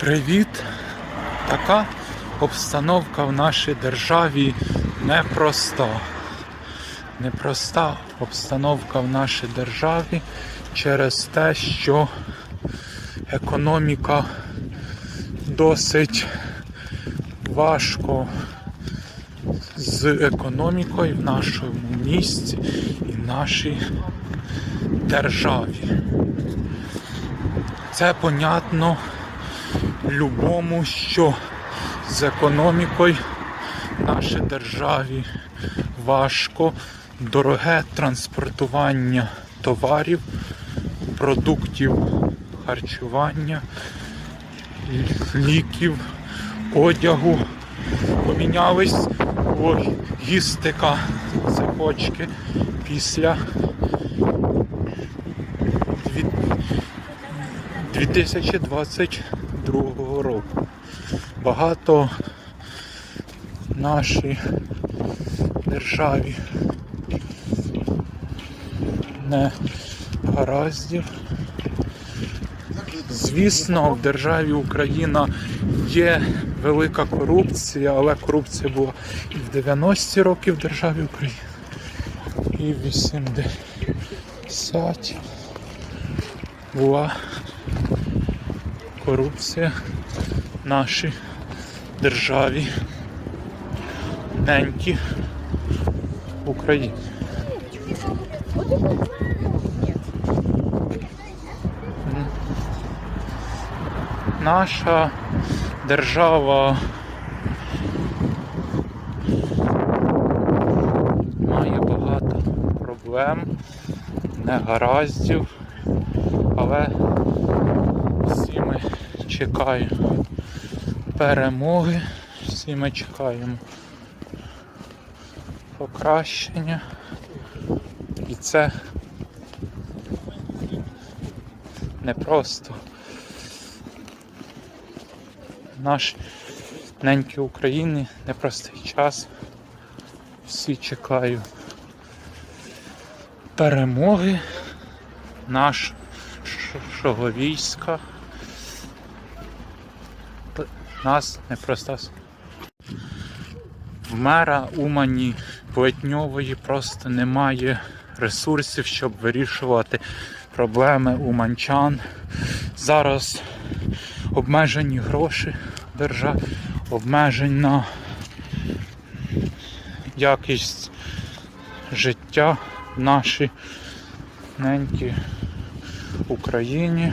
Привіт! Така обстановка в нашій державі непроста. Непроста обстановка в нашій державі через те, що економіка досить важко з економікою в нашому місті і нашій державі. Це понятно любому, що з економікою нашій державі важко, дороге транспортування товарів, продуктів харчування, ліків, одягу. Помінялись. Логістика цепочки. Після 2020 22-го року. Багато нашій державі не гараздів. Звісно, в державі Україна є велика корупція, але корупція була і в 90-ті роки в державі України, і в 80 була корупція в нашій державі неньки Україні. Наша держава має багато проблем, негараздів, але всі ми чекаємо перемоги, всі ми чекаємо покращення. І це непросто. Наш неньки України непростий час. Всі чекають перемоги нашого війська. Нас непроста. В мера Умані Плетньової просто немає ресурсів, щоб вирішувати проблеми уманчан. Зараз обмежені гроші в державі, обмежена якість життя в нашій ненькій Україні.